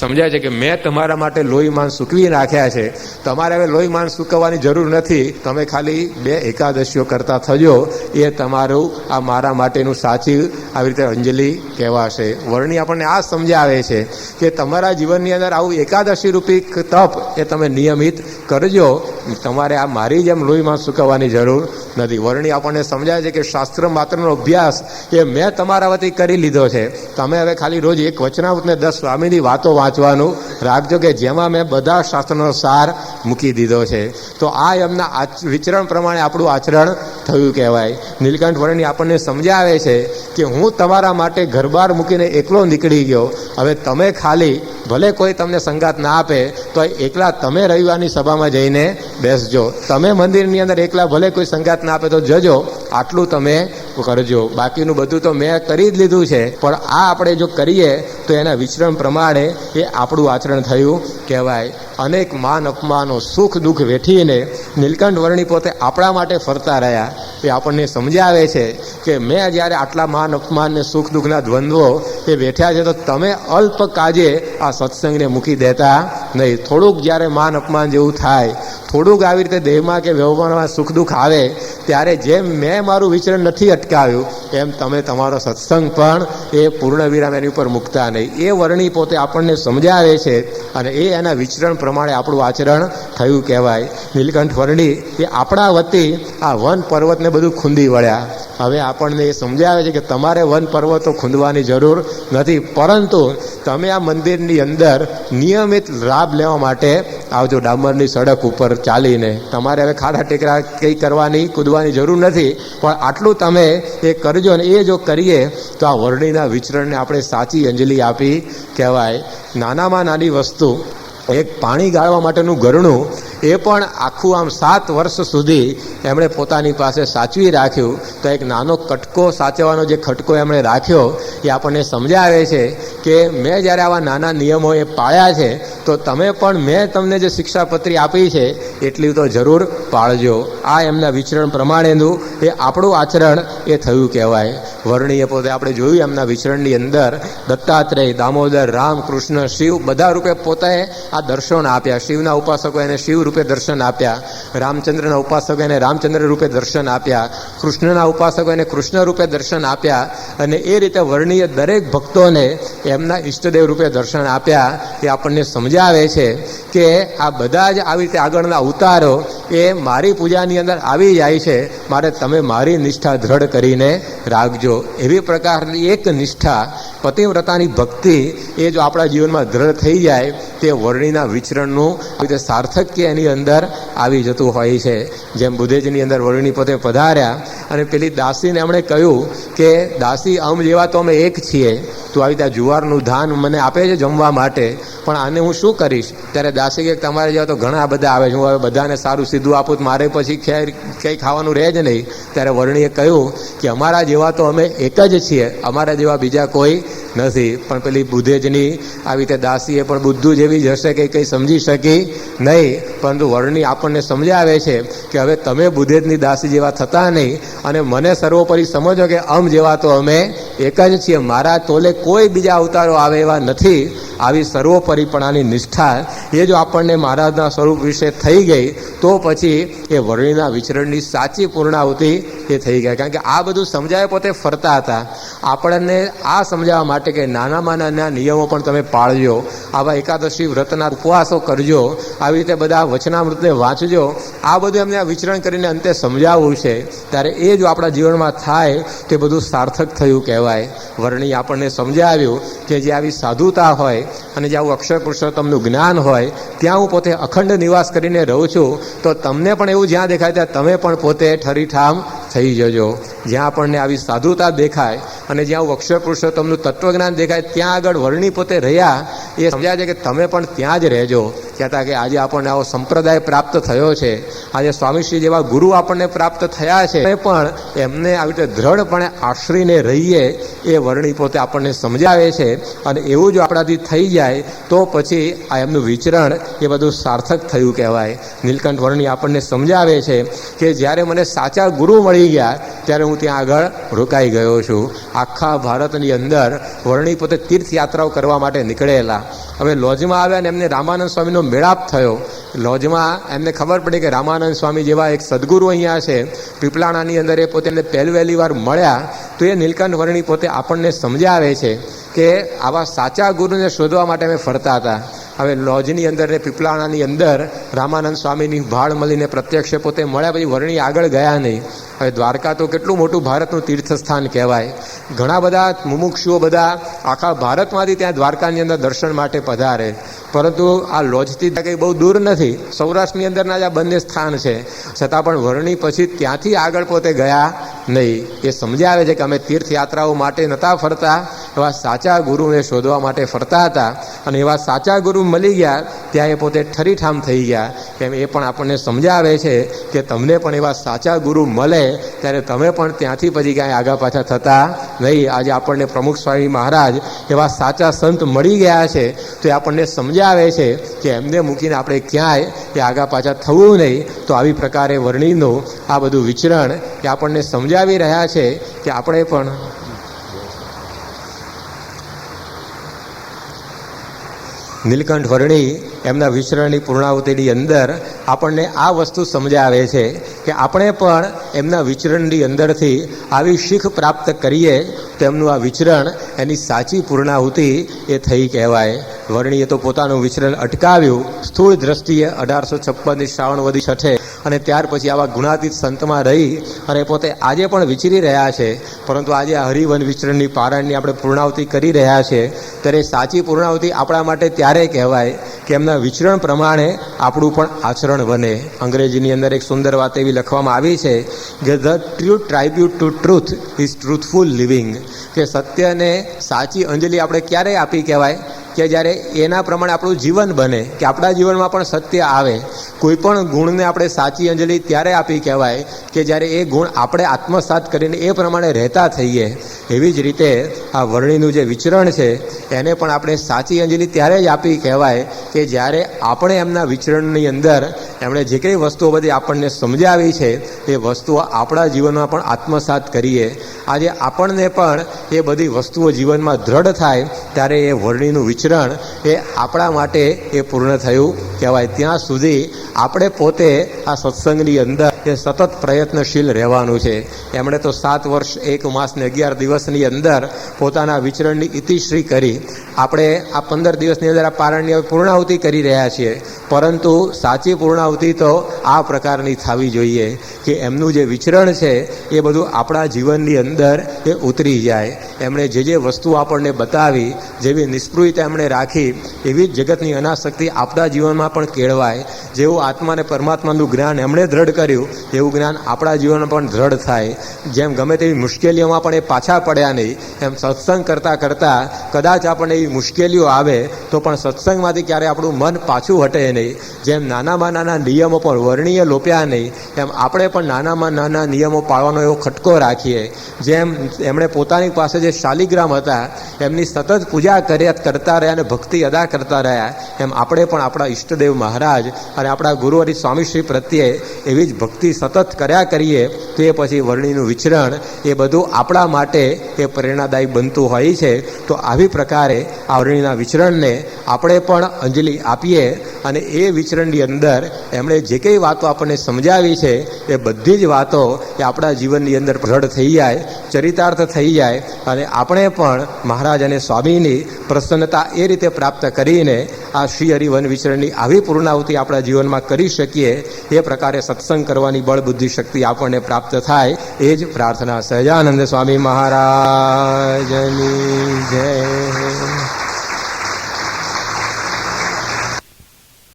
સમજાય છે કે મેં તમારા માટે લોહી માન સૂકવી નાખ્યા છે. તમારે હવે લોહી માન સૂકવવાની જરૂર નથી. તમે ખાલી બે એકાદશીઓ કરતા થજો. એ તમારું આ મારા માટેનું સાચી આવી રીતે અંજલિ કહેવાશે. વર્ણી આપણને આ સમજાવે છે કે તમારા જીવનની અંદર આવું એકાદશી રૂપી તપ એ તમે નિયમિત કરજો. તમારે આ મારી જેમ લોહીમાં સૂકવવાની જરૂર નથી. વર્ણી આપણને સમજાય છે કે શાસ્ત્ર માત્રનો અભ્યાસ એ મેં તમારા વતી કરી લીધો છે. તમે હવે ખાલી રોજ એક વચનાવતને દસ સ્વામીની વાતો વાંચવાનું. રાખજો કે જેમાં મેં બધા શાસ્ત્રનો સાર મૂકી દીધો છે. તો આ એમના વિચરણ પ્રમાણે આપણું આચરણ થયું કહેવાય. નીલકંઠ વર્ણી આપણને સમજાવે છે કે હું તમારા માટે ઘરબાર મૂકીને એકલો નીકળી ગયો. હવે તમે ખાલી, ભલે કોઈ તમને સંગાત ના આપે તો એકલા તમે રવિવારની સભામાં જઈને બેસજો. તમે મંદિરની અંદર એકલા ભલે કોઈ સંગાત ના આપે તો જજો. આટલું તમે કરજો. બાકીનું બધું તો મેં કરી જ લીધું છે. પણ આ આપણે જો કરીએ તો એના વિચરણ પ્રમાણે એ આપણું આચરણ થયું કહેવાય. અનેક માન અપમાનો, સુખ, દુઃખ વેઠીને નીલકંઠ વર્ણી પોતે આપણા માટે ફરતા રહ્યા. એ આપણને સમજાવે છે કે મેં જ્યારે આટલા માન અપમાન ને સુખ, દુઃખના દ્વંદ્વો એ વેઠ્યા છે, તો તમે અલ્પ કાજે આ સત્સંગને મૂકી દેતા નહીં. થોડુંક જ્યારે માન અપમાન જેવું થાય, થોડુંક આવી રીતે દેહમાં કે વ્યવહારમાં સુખ, દુઃખ આવે, ત્યારે જેમ મેં મારું વિચરણ નથી અટકાવ્યું, એમ તમે તમારો સત્સંગ પણ એ પૂર્ણ વિરામ એની ઉપર મૂકતા નહીં એ વર્ણી પોતે આપણને સમજાવે છે અને એ એના વિચરણ પ્રમાણે આપણું આચરણ થયું કહેવાય. નીલકંઠ વર્ણી એ આપણા વતી આ વન પર્વતને બધું ખૂંદી વળ્યા. હવે આપણને એ સમજાવે છે કે તમારે વન પર્વતો ખૂંદવાની જરૂર નથી. પરંતુ તમે આ મંદિરની અંદર નિયમિત લાભ લેવા માટે આવજો ડામરની સડક ઉપર ચાલીને. તમારે હવે ખાડા ટેકરા કંઈ કરવાની, કૂદવાની જરૂર નથી. પણ આટલું તમે એ કરજો અને એ જો કરીએ તો આ વરણીના વિચરણને આપણે સાચી અંજલિ આપી કહેવાય. નાનામાં નાની વસ્તુ, એક પાણી ગાળવા માટેનું ગરણું એ પણ આખું આમ સાત વર્ષ સુધી એમણે પોતાની પાસે સાચવી રાખ્યું. તો એક નાનો કટકો સાચવવાનો જે ખટકો એમણે રાખ્યો, એ આપણને સમજાવે છે કે મેં જ્યારે આવા નાના નિયમો એ પાળ્યા છે, તો તમે પણ મેં તમને જે શિક્ષાપત્રી આપી છે, એટલી તો જરૂર પાળજો. આ એમના વિચરણ પ્રમાણેનું એ આપણું આચરણ એ થયું કહેવાય. વર્ણીએ પોતે આપણે જોયું એમના વિચરણની અંદર, દત્તાત્રેય, દામોદર રામ કૃષ્ણ શિવ, બધા રૂપે પોતે આ દર્શન આપ્યા. શિવના ઉપાસકો એને શિવ રૂપે દર્શન આપ્યા, રામચંદ્રના ઉપાસકો એને રામચંદ્ર રૂપે દર્શન આપ્યા, કૃષ્ણના ઉપાસકો એને કૃષ્ણ રૂપે દર્શન આપ્યા અને એ રીતે વર્ણીય દરેક ભક્તોને એમના ઈષ્ટદેવ રૂપે દર્શન આપ્યા એ આપણને સમજાવે છે કે આ બધા જ આવી રીતે આગળના અવતારો એ મારી પૂજાની અંદર આવી જાય છે. મારે તમે મારી નિષ્ઠા દ્રઢ કરીને રાખજો. એવી પ્રકારની એક નિષ્ઠા પતિવ્રતાની ભક્તિ એ જો આપણા જીવનમાં દ્રઢ થઈ જાય, તે વર્ણિના વિચરણનું રીતે સાર્થક્ય એની અંદર આવી જતું હોય છે. જેમ બુધેજની અંદર વરુણી પોતે પધાર્યા અને પેલી દાસીને એમણે કહ્યું કે, દાસી અમ જેવા તો અમે એક છીએ. તું આવી રીતે જુવારનું ધાન મને આપે છે જમવા માટે. પણ આને હું શું કરીશ? ત્યારે દાસી કે, તમારે જેવા તો ઘણા બધા આવે છે. હું હવે બધાને સારું સીધું આપું મારે પછી ખેર, કંઈ ખાવાનું રહે જ નહીં. ત્યારે વર્ણીએ કહ્યું કે, અમારા જેવા તો અમે એક જ છીએ. અમારા જેવા બીજા કોઈ નથી. પણ પેલી બુધેજની આવી રીતે દાસીએ પણ બુદ્ધુ જેવી જ હશે કે કંઈ સમજી શકી નહીં. પરંતુ વર્ણની આપણને સમજાવે છે કે હવે તમે બુધેજની દાસી જેવા થતા નહીં. અને મને સર્વોપરી સમજો કે અમ જેવા તો અમે એક જ છીએ. મારા તોલે કોઈ બીજા અવતારો આવે એવા નથી. આવી સર્વોપરીપણાની નિષ્ઠા એ જો આપણને મહારાજના સ્વરૂપ વિશે થઈ ગઈ, તો પછી એ વર્ણિના વિચરણની સાચી પૂર્ણાહુતિ એ થઈ ગઈ. કારણ કે આ બધું સમજાવે પોતે ફરતા હતા. આપણને આ સમજાવવા માટે કે નાનામાં નાના નિયમો પણ તમે પાળજો, આવા એકાદશી વ્રતના ઉપવાસો કરજો, આવી રીતે બધા વચનામૃતને વાંચજો. આ બધું એમને આ વિચરણ કરીને અંતે સમજાવવું છે. ત્યારે એ જો આપણા જીવનમાં થાય, તે બધું સાર્થક થયું કહેવાય. વર્ણી આપણને સમજાવ્યું કે જે આવી સાધુતા હોય અને જે આવું અક્ષર પુરુષોત્તમનું જ્ઞાન હોય, ત્યાં હું પોતે અખંડ નિવાસ કરીને રહું છું. તો તમને પણ એવું જ્યાં દેખાય ત્યાં તમે પણ પોતે ઠરીઠામ થઈ જજો. જ્યાં આપણને આવી સાધુતા દેખાય અને જ્યાં આવું અક્ષર પુરુષોત્તમનું તત્વજ્ઞાન દેખાય, ત્યાં આગળ વર્ણી પોતે રહ્યા, એ સમજાય છે કે તમે પણ ત્યાં જ રહેજો. કહેતા કે આજે આપણને આવો સંપ્રદાય પ્રાપ્ત થયો છે. આજે સ્વામીશ્રી જેવા ગુરુ આપણને પ્રાપ્ત થયા છે. એ પણ એમને આવી રીતે દ્રઢપણે આશરીને રહીએ, એ વર્ણી પોતે આપણને સમજાવે છે. અને એવું જો આપણાથી થઈ જાય, તો પછી આ એમનું વિચરણ એ બધું સાર્થક થયું કહેવાય. નીલકંઠ વર્ણી આપણને સમજાવે છે કે જ્યારે મને સાચા ગુરુ મળી ગયા, ત્યારે હું ત્યાં આગળ રોકાઈ ગયો છું. આખા ભારતની અંદર વર્ણી પોતે તીર્થયાત્રાઓ કરવા માટે નીકળેલા. હવે લોજમાં આવ્યા ને એમને રામાનંદ સ્વામીનો મેળાપ થયો. લોજમાં એમને ખબર પડી કે રામાનંદ સ્વામી જેવા એક સદગુરુ અહીંયા છે. પીપલાણાની અંદર એ પોતે એમને પહેલી વાર મળ્યા. તો એ નીલકંઠ વર્ણી પોતે આપણને સમજાવે છે કે આવા સાચા ગુરુને શોધવા માટે અમે ફરતા હતા. હવે લોજની અંદર ને પીપલાણાની અંદર રામાનંદ સ્વામીની ભાળ મળીને પ્રત્યક્ષ પોતે મળ્યા પછી વર્ણી આગળ ગયા નહીં. હવે દ્વારકા તો કેટલું મોટું ભારતનું તીર્થસ્થાન કહેવાય. ઘણા બધા મુમુક્ષુઓ બધા આખા ભારતમાંથી ત્યાં દ્વારકાની અંદર દર્શન માટે પધારે. પરંતુ આ લોજથી કંઈ બહુ દૂર નથી. સૌરાષ્ટ્રની અંદરના જ આ બંને સ્થાન છે. છતાં પણ વર્ણી પછી ત્યાંથી આગળ પોતે ગયા નહીં. એ સમજાવે છે કે અમે તીર્થયાત્રાઓ માટે નહોતા ફરતા. એવા સાચા ગુરુને શોધવા માટે ફરતા હતા. અને એવા સાચા ગુરુ મળી ગયા ત્યાં એ પોતે ઠરીઠામ થઈ ગયા. એમ એ પણ આપણને સમજાવે છે કે તમને પણ એવા સાચા ગુરુ મળે ત્યારે તમે પણ ત્યાંથી પછી ક્યાંય આગા પાછા થતા નહીં. આજે આપણને પ્રમુખ સ્વામી મહારાજ એવા સાચા સંત મળી ગયા છે તો એ આપણને સમજાવે છે કે એમને મૂકીને આપણે ક્યાંય એ આગા પાછા થવું નહીં. તો આવી પ્રકારે વર્ણિનું આ બધું વિચરણ એ આપણને સમજાવી રહ્યા છે કે આપણે પણ નીલકંઠ વર્ણી એમના વિચરણની પૂર્ણાવતિની અંદર આપણને આ વસ્તુ સમજાવે છે કે આપણે પણ એમના વિચરણની અંદરથી આવી શીખ પ્રાપ્ત કરીએ તો એમનું આ વિચરણ, એની સાચી પૂર્ણાહુતિ એ થઈ કહેવાય. વર્ણીએ તો પોતાનું વિચરણ અટકાવ્યું. સ્થૂળ દ્રષ્ટિએ અઢારસો છપ્પનની શ્રાવણ વધી છઠે અને ત્યાર પછી આવા ગુણાતીત સંતમાં રહી અને પોતે આજે પણ વિચરી રહ્યા છે. પરંતુ આજે આ હરિવન વિચરણની પારણની આપણે પૂર્ણાવતિ કરી રહ્યા છે. ત્યારે સાચી પૂર્ણાવતિ આપણા માટે ત્યારે કહેવાય કે એમના વિચરણ પ્રમાણે આપણું પણ આચરણ બને. અંગ્રેજીની અંદર એક સુંદર વાત એવી લખવામાં આવી છે કે the true tribute to truth is truthful living કે સત્યને સાચી અંજલિ આપણે ક્યારે આપી કહેવાય? કે જ્યારે એના પ્રમાણે આપણું જીવન બને, કે આપણા જીવનમાં પણ સત્ય આવે કોઈ પણ ગુણને આપણે સાચી અંજલિ ત્યારે આપી કહેવાય કે જ્યારે એ ગુણ આપણે આત્મસાત કરીને એ પ્રમાણે રહેતા થઈએ, એવી જ રીતે આ વર્ણિનું જે વિચરણ છે, એને પણ આપણે સાચી અંજલિ ત્યારે જ આપી કહેવાય કે જ્યારે આપણે એમના વિચરણની અંદર એમણે જે કંઈ વસ્તુઓ બધી આપણને સમજાવી છે, એ વસ્તુઓ આપણા જીવનમાં પણ આત્મસાત કરીએ. આજે આપણને પણ એ બધી વસ્તુઓ જીવનમાં દ્રઢ થાય ત્યારે એ વર્ણિનું વિચરણ એ આપણા માટે એ પૂર્ણ થયું કહેવાય. ત્યાં સુધી આપણે પોતે આ સત્સંગની અંદર એ સતત પ્રયત્નશીલ રહેવાનું છે. એમણે તો સાત વર્ષ, એક માસ ને અગિયાર દિવસની અંદર પોતાના વિચરણની ઇતિશ્રી કરી. આપણે આ પંદર દિવસની અંદર આ પારણની પૂર્ણાહુતિ કરી રહ્યા છીએ. પરંતુ સાચી પૂર્ણાહુતિ તો આ પ્રકારની થવી જોઈએ કે એમનું જે વિચરણ છે, એ બધું આપણા જીવનની અંદર એ ઉતરી જાય. એમણે જે જે વસ્તુ આપણને બતાવી, જેવી નિષ્પૃહિતા એમણે રાખી, એવી જ જગતની અનાશક્તિ આપણા જીવનમાં પણ કેળવાય. જેવું આત્માને પરમાત્માનું જ્ઞાન એમણે દ્રઢ કર્યું એવું જ્ઞાન આપણા જીવનમાં પણ દ્રઢ થાય. જેમ ગમે તેવી મુશ્કેલીઓમાં પણ એ પાછા પડ્યા નહીં, એમ સત્સંગ કરતાં કરતાં કદાચ આપણને એવી મુશ્કેલીઓ આવે, તો પણ સત્સંગમાંથી ક્યારે આપણું મન પાછું હટે નહીં. જેમ નાનામાં નાના નિયમો પણ વર્ણીય લોપ્યા નહીં, એમ આપણે પણ નાનામાં નાના નિયમો પાળવાનો એવો ખટકો રાખીએ. જેમ એમણે પોતાની પાસે જે શાલિગ્રામ હતા, એમની સતત પૂજા કર્યા કરતા રહ્યા અને ભક્તિ અદા કરતા રહ્યા, એમ આપણે પણ આપણા ઈષ્ટદેવ મહારાજ અને આપણા ગુરુહરિ સ્વામીશ્રી પ્રત્યે એવી જ ભક્તિ સતત કર્યા કરીએ, તો એ પછી વર્ણિનું વિચરણ એ બધું આપણા માટે એ પ્રેરણાદાયી બનતું હોય છે. તો આવી પ્રકારે આ વર્ણિના વિચરણને આપણે પણ અંજલિ આપીએ અને એ વિચરણની અંદર એમણે જે કંઈ વાતો આપણને સમજાવી છે, એ બધી જ વાતો એ આપણા જીવનની અંદર પ્રઢ થઈ જાય, ચરિતાર્થ થઈ જાય અને આપણે પણ મહારાજ અને સ્વામીની પ્રસન્નતા એ રીતે પ્રાપ્ત કરીને આ શ્રી હરિવન વિચરણની આવી પૂર્ણાવતી આપણા જીવનમાં કરી શકીએ, એ પ્રકારે સત્સંગ કરવાની બળ બુદ્ધિ શક્તિ આપણને પ્રાપ્ત થાય, એ જ પ્રાર્થના. સહજાનંદ સ્વામી મહારાજની જય.